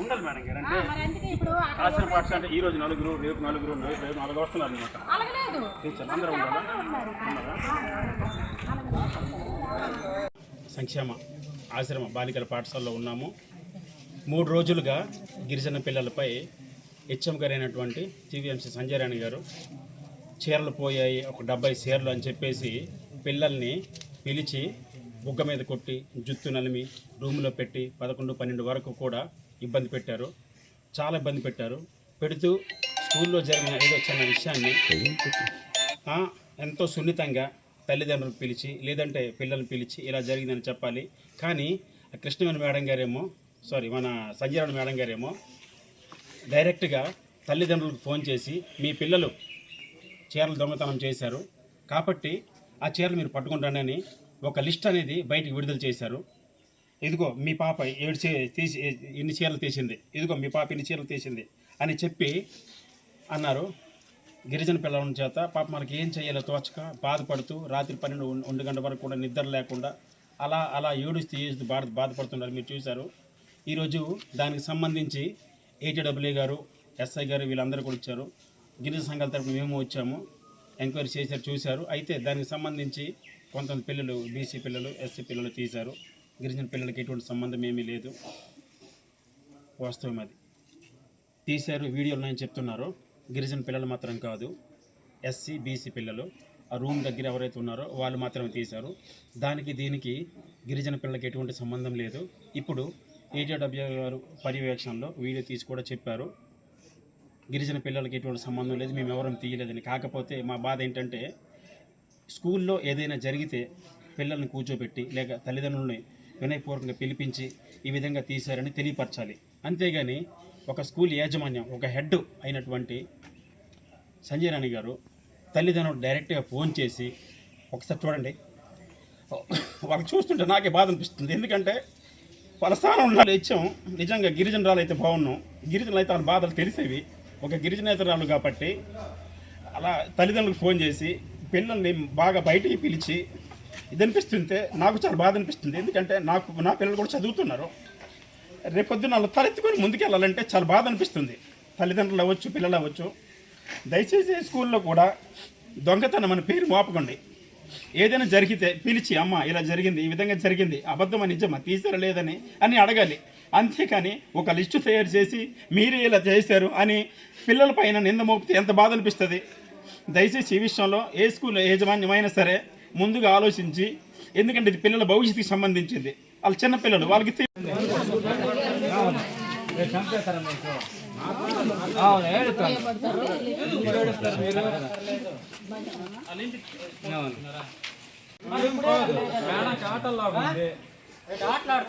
ఉండాలి మేడం పాఠశాల అంటే ఈ రోజు నలుగురు రేపు నలుగురు రేపు నలుగురు వస్తున్నారు అనమాట అలగలేదు. టీచర్లు అందరూ ఉండాలా ఉన్నారు? సంక్షేమ ఆశ్రమ బాలికల పాఠశాలలో ఉన్నాము. మూడు రోజులుగా గిరిజన పిల్లలపై హెచ్ఎం గారు అయినటువంటి జీవీఎంసీ సంజయ్ రాణి గారు చీరలు పోయాయి ఒక డెబ్బై చీరలు అని చెప్పేసి పిల్లల్ని పిలిచి బుగ్గ మీద కొట్టి జుత్తు నలిమి రూమ్లో పెట్టి పదకొండు పన్నెండు వరకు కూడా ఇబ్బంది పెట్టారు. చాలా ఇబ్బంది పెట్టారు. పెడుతూ స్కూల్లో జరిగిన ఏదో చిన్న విషయాన్ని ఎంతో సున్నితంగా తల్లిదండ్రులు పిలిచి లేదంటే పిల్లల్ని పిలిచి ఇలా జరిగిందని చెప్పాలి. కానీ ఆ కృష్ణవేణి మేడం గారేమో సారీ మన సంజయరావు మేడం గారేమో డైరెక్ట్గా తల్లిదండ్రులకు ఫోన్ చేసి మీ పిల్లలు చీరలు దొంగతనం చేశారు. కాబట్టి ఆ చీరలు మీరు పట్టుకుంటానని ఒక లిస్ట్ అనేది బయటికి విడుదల చేశారు. ఇదిగో మీ పాప ఏడు చే తీసి ఇన్ని చీరలు తీసింది. ఇదిగో మీ పాప ఇన్ని చీరలు తీసింది అని చెప్పి అన్నారు. గిరిజన పిల్లల చేత పాప మనకి ఏం చేయాలో తోచక బాధపడుతూ రాత్రి పన్నెండు ఒం- ఒంటి గంట వరకు కూడా నిద్ర లేకుండా అలా అలా ఏడుస్తూ ఏడుస్తూ బాధ బాధపడుతున్నారు మీరు చూశారు. ఈరోజు దానికి సంబంధించి ఏటీడబ్ల్యూ గారు ఎస్ఐ గారు వీళ్ళందరూ కూడా వచ్చారు. గిరిజన సంఘాల తరపున మేము వచ్చాము. ఎంక్వైరీ చేశారు చూశారు. అయితే దానికి సంబంధించి కొంతమంది పిల్లలు బీసీ పిల్లలు ఎస్సీ పిల్లలు తీశారు. గిరిజన పిల్లలకి ఎటువంటి సంబంధం ఏమీ లేదు. వాస్తవం అది. తీశారు వీడియోలు నేను చెప్తున్నారు. గిరిజన పిల్లలు మాత్రం కాదు. ఎస్సీ బీసీ పిల్లలు. ఆ రూమ్ దగ్గర ఎవరైతే ఉన్నారో వాళ్ళు మాత్రమే తీశారు. దానికి దీనికి గిరిజన పిల్లలకి ఎటువంటి సంబంధం లేదు. ఇప్పుడు ఏటీడబ్ల్యూ గారు పర్యవేక్షణలో వీడియో తీసి కూడా చెప్పారు. గిరిజన పిల్లలకి ఎటువంటి సంబంధం లేదు. మేము ఎవరం తీయలేదని. కాకపోతే మా బాధ ఏంటంటే స్కూల్లో ఏదైనా జరిగితే పిల్లల్ని కూర్చోబెట్టి లేక తల్లిదండ్రులని వినయపూర్వకంగా పిలిపించి ఈ విధంగా తీశారని తెలియపరచాలి. అంతేగాని ఒక స్కూల్ యాజమాన్యం ఒక హెడ్ అయినటువంటి సంజయ్ రాణి గారు తల్లిదండ్రులు డైరెక్ట్గా ఫోన్ చేసి ఒకసారి చూడండి. వాళ్ళు చూస్తుంటే నాకే బాధ అనిపిస్తుంది. ఎందుకంటే వాళ్ళ స్థానం ఉన్న ఇచ్చాం. నిజంగా గిరిజనరాలు అయితే బాగున్నాం. గిరిజనులు అయితే వాళ్ళ బాధలు తెలిసేవి. ఒక గిరిజనేతరాలు కాబట్టి అలా తల్లిదండ్రులకు ఫోన్ చేసి పిల్లల్ని బాగా బయటికి పిలిచి ఇది అనిపిస్తుంటే నాకు చాలా బాధ అనిపిస్తుంది. ఎందుకంటే నాకు నా పిల్లలు కూడా చదువుతున్నారు. రేపొద్దున వాళ్ళు తలెత్తుకొని ముందుకెళ్ళాలంటే చాలా బాధ అనిపిస్తుంది. తల్లిదండ్రులు అవ్వచ్చు పిల్లలు అవ్వచ్చు. దయచేసి స్కూల్లో కూడా దొంగతనం అని పేరు మోపకండి. ఏదైనా జరిగితే పిలిచి అమ్మ ఇలా జరిగింది ఈ విధంగా జరిగింది అబద్ధమా నిజమా తీసారా లేదని అని అడగాలి. అంతేకాని ఒక లిస్టు తయారు చేసి మీరే ఇలా చేశారు అని పిల్లల పైన నింద మోపితే ఎంత బాధ అనిపిస్తుంది? దయచేసి ఈ విషయంలో ఏ స్కూల్ యాజమాన్యమైనా సరే ముందుగా ఆలోచించి ఎందుకంటే ఇది పిల్లల భవిష్యత్తుకి సంబంధించింది. వాళ్ళు చిన్న పిల్లలు వాళ్ళకి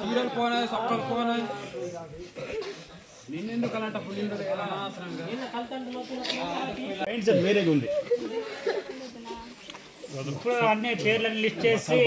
చీరలు పోనాయి సొక్కలు పోనాయి నిన్నెందుకు? అలాంటి పులిండు ఎలా అనవసరంగా మైండ్ సెట్ వేరేగా ఉంది అన్నీ అన్ని పేర్లను లిస్ట్ చేసి